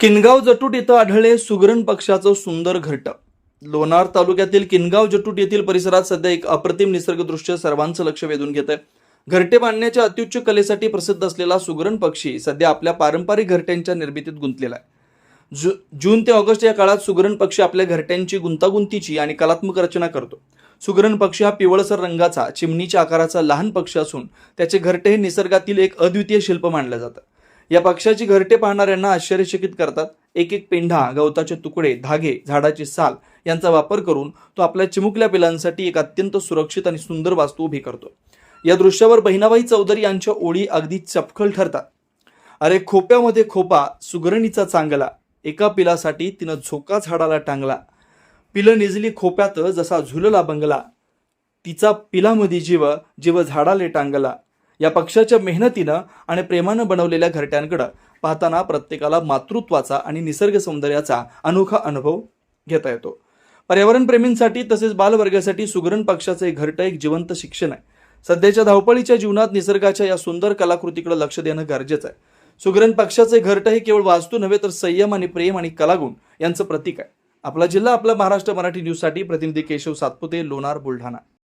किनगाव जटूट इथं आढळले सुगरण पक्षाचं सुंदर घरटं लोणार तालुक्यातील किनगाव जटूट येथील परिसरात सध्या एक अप्रतिम निसर्गदृश्य सर्वांचं लक्ष वेधून घेत आहे. घरटे बांधण्याच्या अत्युच्च कलेसाठी प्रसिद्ध असलेला सुगरण पक्षी सध्या आपल्या पारंपरिक घरट्यांच्या निर्मितीत गुंतलेला आहे. जु जून ते ऑगस्ट या काळात सुगरण पक्षी आपल्या घरट्यांची गुंतागुंतीची आणि कलात्मक रचना करतो. सुगरण पक्षी हा पिवळसर रंगाचा चिमणीच्या आकाराचा लहान पक्षी असून त्याचे घरटे हे निसर्गातील एक अद्वितीय शिल्प मानलं जातं. या पक्षाची घरटे पाहणाऱ्यांना आश्चर्यचकित करतात. एक एक पेंढा गवताचे तुकडे धागे झाडाची साल यांचा वापर करून तो आपल्या चिमुकल्या पिलांसाठी एक अत्यंत सुरक्षित आणि सुंदर वास्तू उभी करतो. या दृश्यावर बहिणाबाई चौधरी यांच्या ओळी अगदी चपखल ठरतात. अरे खोप्यामध्ये खोपा सुगरणीचा चांगला. एका पिलासाठी तिनं झोका झाडाला टांगला. पिलं निजली खोप्यात जसा झुलला बंगला. तिचा पिलामध्ये जीव जीव झाडाले टांगला. या पक्षाच्या मेहनतीनं आणि प्रेमानं बनवलेल्या घरट्यांकडं पाहताना प्रत्येकाला मातृत्वाचा आणि निसर्ग सौंदर्याचा अनोखा अनुभव घेता येतो. पर्यावरणप्रेमींसाठी तसेच बालवर्गासाठी सुगरण पक्षाचं एक घरटं एक जिवंत शिक्षण आहे. सध्याच्या धावपळीच्या जीवनात निसर्गाच्या या सुंदर कलाकृतीकडे लक्ष देणं गरजेचं आहे. सुगरण पक्षाचे घरटं हे केवळ वास्तू नव्हे तर संयम आणि प्रेम आणि कलागुण यांचं प्रतीक आहे. आपला जिल्हा आपला महाराष्ट्र मराठी न्यूजसाठी प्रतिनिधी केशव सातपुते लोणार बुलढाणा.